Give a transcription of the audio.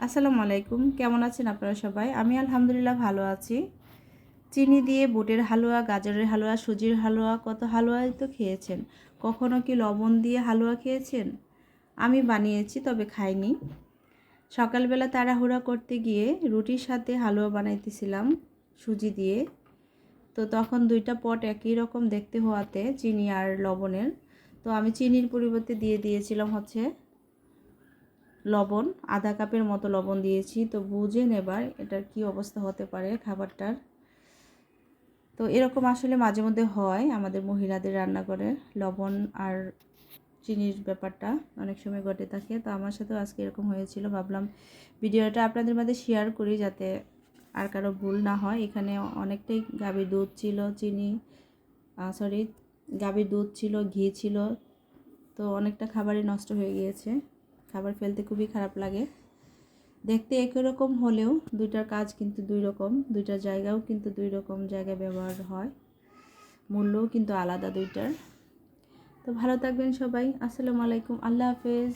আসসালামু আলাইকুম। কেমন আছেন আপনারা সবাই? আমি আলহামদুলিল্লাহ ভালো আছি। চিনি দিয়ে বুটের হালুয়া, গাজরের হালুয়া, সুজির হালুয়া, কত হালুয়াই তো খেয়েছেন। কখনো কি লবণ দিয়ে হালুয়া খেয়েছেন? আমি বানিয়েছি, তবে খাইনি। সকালবেলা তাড়াহুড়া করতে গিয়ে রুটির সাথে হালুয়া বানাইতেছিলাম, সুজি দিয়ে। তো তখন দুইটা পট একই রকম দেখতে হওয়াতে চিনি আর লবণের। তো আমি চিনির পরিবর্তে দিয়ে দিয়েছিলাম হচ্ছে লবণ, আধা কাপের মতো লবণ দিয়েছি। তো বুঝে নেবার এটার কি অবস্থা হতে পারে খাবারটার। তো এরকম আসলে মাঝে মধ্যে হয় আমাদের মহিলাদের রান্নাঘরে। লবণ আর চিনির ব্যাপারটা অনেক সময় ঘটে থাকে। তো আমার সাথেও আজকে এরকম হয়েছিল। ভাবলাম ভিডিওটা আপনাদের মধ্যে শেয়ার করি যাতে আর কারও ভুল না হয়। এখানে অনেকটাই গাভীর দুধ ছিল, চিনি সরি গাভীর দুধ ছিল, ঘি ছিল। তো অনেকটা খাবারই নষ্ট হয়ে গিয়েছে। খাবার ফেলতে খুবই খারাপ লাগে। দেখতে একই রকম হলেও দুইটার কাজ কিন্তু দুই রকম, দুইটার জায়গাও কিন্তু দুই রকম জায়গায় ব্যবহার হয়। মূল্যও কিন্তু আলাদা দুইটার। তো ভালো থাকবেন সবাই। আসসালামু আলাইকুম। আল্লাহ হাফেজ।